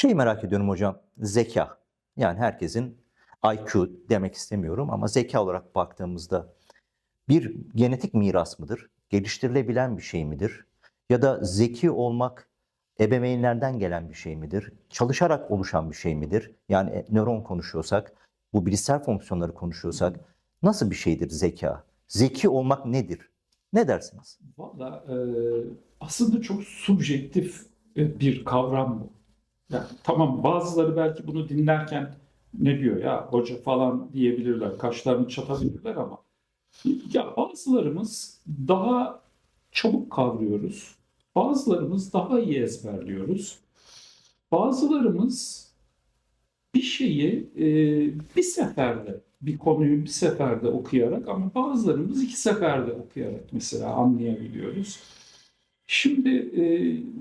Şeyi merak ediyorum hocam, zeka. Yani herkesin IQ demek istemiyorum ama zeka olarak baktığımızda bir genetik miras mıdır? Geliştirilebilen bir şey midir? Ya da zeki olmak ebeveynlerden gelen bir şey midir? Çalışarak oluşan bir şey midir? Yani e, nöron konuşuyorsak, bu bilişsel fonksiyonları konuşuyorsak nasıl bir şeydir zeka? Zeki olmak nedir? Ne dersiniz? Valla e, aslında çok subjektif e, bir kavram bu. Yani tamam bazıları belki bunu dinlerken ne diyor ya hoca falan diyebilirler, kaşlarını çatabilirler ama ya bazılarımız daha çabuk kavruyoruz, bazılarımız daha iyi ezberliyoruz, bazılarımız bir şeyi e, bir seferde, bir konuyu bir seferde okuyarak ama bazılarımız iki seferde okuyarak mesela anlayabiliyoruz. Şimdi e,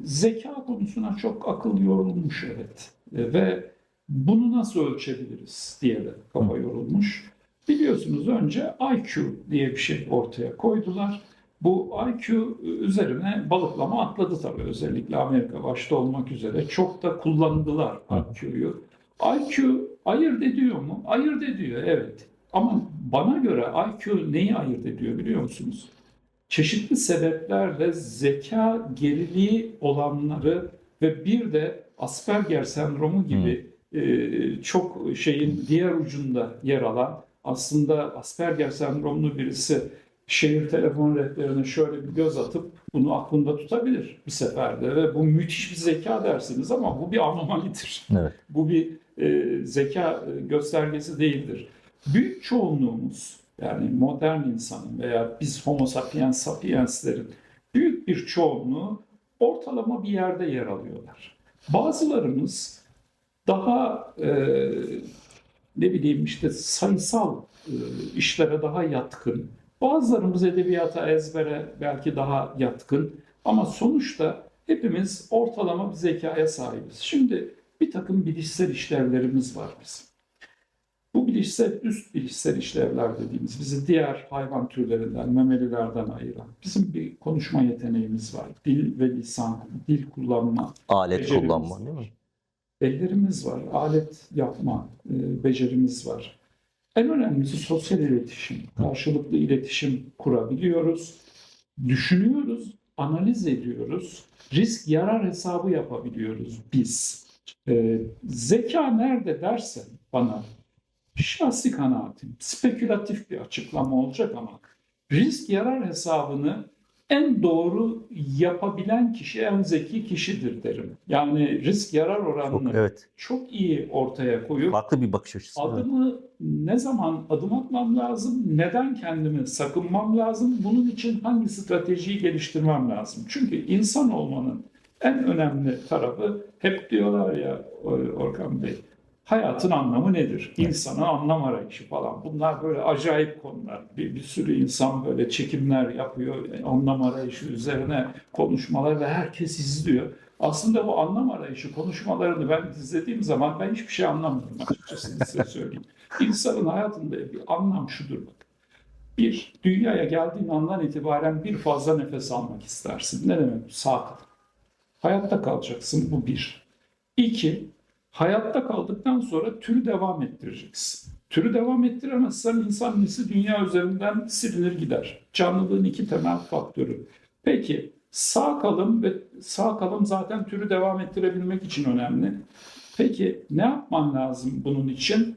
zeka konusuna çok akıl yorulmuş evet E, ve bunu nasıl ölçebiliriz diye de kafa yorulmuş. Biliyorsunuz önce IQ diye bir şey ortaya koydular. Bu IQ üzerine balıklama atladı tabii özellikle Amerika başta olmak üzere. Çok da kullandılar IQ'yu. IQ ayırt ediyor mu? Ayırt ediyor evet. Ama bana göre IQ neyi ayırt ediyor biliyor musunuz? Çeşitli sebeplerle zeka geriliği olanları ve bir de Asperger sendromu gibi e, çok şeyin diğer ucunda yer alan aslında Asperger sendromlu birisi şehir telefon rehberine şöyle bir göz atıp bunu aklında tutabilir bir seferde ve bu müthiş bir zeka dersiniz ama bu bir anomalidir. Evet. Bu bir e, zeka e, göstergesi değildir. Büyük çoğunluğumuz yani modern insanın veya biz homo sapiens sapienslerin büyük bir çoğunluğu ortalama bir yerde yer alıyorlar. Bazılarımız daha e, ne bileyim işte sayısal e, işlere daha yatkın. Bazılarımız edebiyata, ezbere belki daha yatkın. Ama sonuçta hepimiz ortalama bir zekaya sahibiz. Şimdi bir takım bilişsel işlevlerimiz var bizim. Bu bilişsel, üst bilişsel işlevler dediğimiz bizi diğer hayvan türlerinden, memelilerden ayıran bizim bir konuşma yeteneğimiz var. Dil ve lisan, dil kullanma, Alet kullanma değil mi? Ellerimiz var, alet yapma e, becerimiz var. En önemlisi sosyal iletişim, karşılıklı iletişim kurabiliyoruz. Düşünüyoruz, analiz ediyoruz, risk yarar hesabı yapabiliyoruz biz. E, zeka nerede dersen bana şahsi kanaatim, spekülatif bir açıklama olacak ama risk yarar hesabını en doğru yapabilen kişi en zeki kişidir derim. Yani risk yarar Çok, oranını evet. çok iyi ortaya koyup Farklı bir bakış açısı. evet. adımı ne zaman adım atmam lazım, neden kendimi sakınmam lazım, bunun için hangi stratejiyi geliştirmem lazım. Çünkü insan olmanın en önemli tarafı hep diyorlar ya Orkan Bey, hayatın anlamı nedir? İnsanın anlam arayışı falan. Bunlar böyle acayip konular. Bir, bir sürü insan böyle çekimler yapıyor, anlam arayışı üzerine konuşmalar ve herkes izliyor. Aslında bu anlam arayışı konuşmalarını ben izlediğim zaman ben hiçbir şey anlamıyorum açıkçası size söyleyeyim. İnsanın hayatında bir anlam şudur bak. Bir, dünyaya geldiğin andan itibaren bir fazla nefes almak istersin. Ne demek? Sağ kal. Hayatta kalacaksın bu bir. İki, hayatta kaldıktan sonra türü devam ettireceksin. Türü devam ettiremezsen insan nesli dünya üzerinden silinir gider. Canlılığın iki temel faktörü. Peki sağ kalım ve sağ kalım zaten türü devam ettirebilmek için önemli. Peki ne yapman lazım bunun için?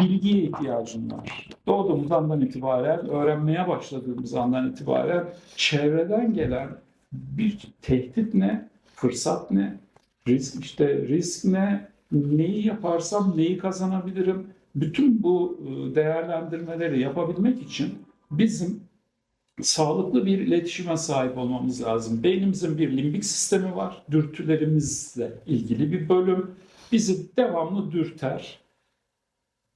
Bilgiye ihtiyacın var. Doğduğumuz andan itibaren, öğrenmeye başladığımız andan itibaren çevreden gelen bir tehdit ne, fırsat ne, risk işte risk ne, neyi yaparsam neyi kazanabilirim? Bütün bu e, değerlendirmeleri yapabilmek için bizim sağlıklı bir iletişime sahip olmamız lazım. Beynimizin bir limbik sistemi var. Dürtülerimizle ilgili bir bölüm. Bizi devamlı dürter.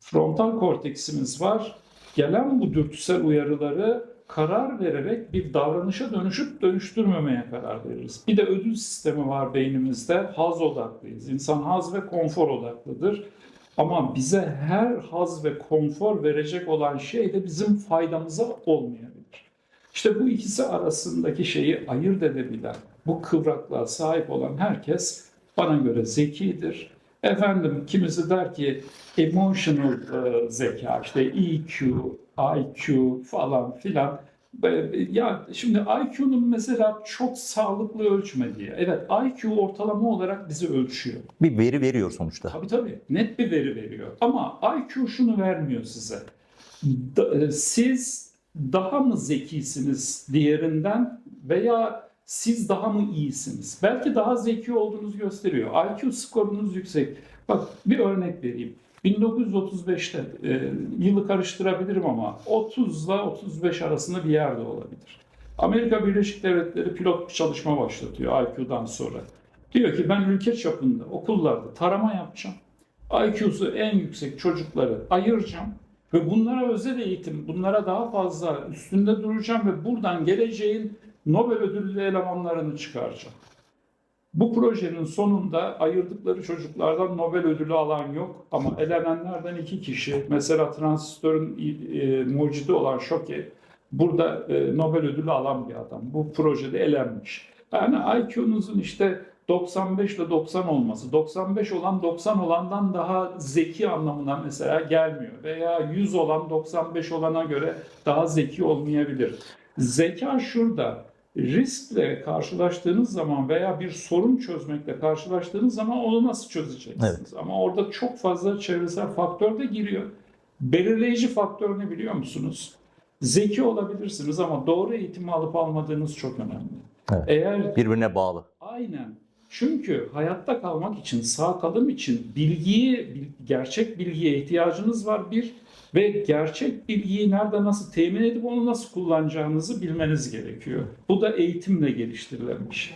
Frontal korteksimiz var. Gelen bu dürtüsel uyarıları karar vererek bir davranışa dönüşüp dönüştürmemeye karar veririz. Bir de ödül sistemi var beynimizde. Haz odaklıyız. İnsan haz ve konfor odaklıdır. Ama bize her haz ve konfor verecek olan şey de bizim faydamıza olmayabilir. İşte bu ikisi arasındaki şeyi ayırt edebilen, bu kıvraklığa sahip olan herkes bana göre zekidir. Efendim kimisi der ki emotional e, zeka, işte EQ, IQ falan filan. Ya şimdi IQ'nun mesela çok sağlıklı ölçmediği. Evet IQ ortalama olarak bizi ölçüyor. Bir veri veriyor sonuçta. Tabii tabii. Net bir veri veriyor. Ama IQ şunu vermiyor size. Da- e, siz daha mı zekisiniz diğerinden veya siz daha mı iyisiniz? Belki daha zeki olduğunuzu gösteriyor. IQ skorunuz yüksek. Bak bir örnek vereyim. 1935'te e, yılı karıştırabilirim ama 30 ile 35 arasında bir yerde olabilir. Amerika Birleşik Devletleri pilot bir çalışma başlatıyor IQ'dan sonra. Diyor ki ben ülke çapında okullarda tarama yapacağım. IQ'su en yüksek çocukları ayıracağım ve bunlara özel eğitim, bunlara daha fazla üstünde duracağım ve buradan geleceğin Nobel ödüllü elemanlarını çıkaracağım. Bu projenin sonunda ayırdıkları çocuklardan Nobel ödülü alan yok ama elenenlerden iki kişi, mesela transistörün e, mucidi olan Şoke, burada e, Nobel ödülü alan bir adam. Bu projede elenmiş. Yani IQ'nuzun işte 95 ile 90 olması, 95 olan 90 olandan daha zeki anlamına mesela gelmiyor. Veya 100 olan 95 olana göre daha zeki olmayabilir. Zeka şurada. Riskle karşılaştığınız zaman veya bir sorun çözmekle karşılaştığınız zaman onu nasıl çözeceksiniz? Ama orada çok fazla çevresel faktör de giriyor. Belirleyici faktör ne biliyor musunuz? Zeki olabilirsiniz ama doğru eğitimi alıp almadığınız çok önemli. Evet. Eğer Birbirine bağlı. Aynen. Çünkü hayatta kalmak için, sağ kalım için bilgiyi, bil- gerçek bilgiye ihtiyacınız var bir ve gerçek bilgiyi nerede nasıl temin edip onu nasıl kullanacağınızı bilmeniz gerekiyor. Bu da eğitimle geliştirilen bir şey.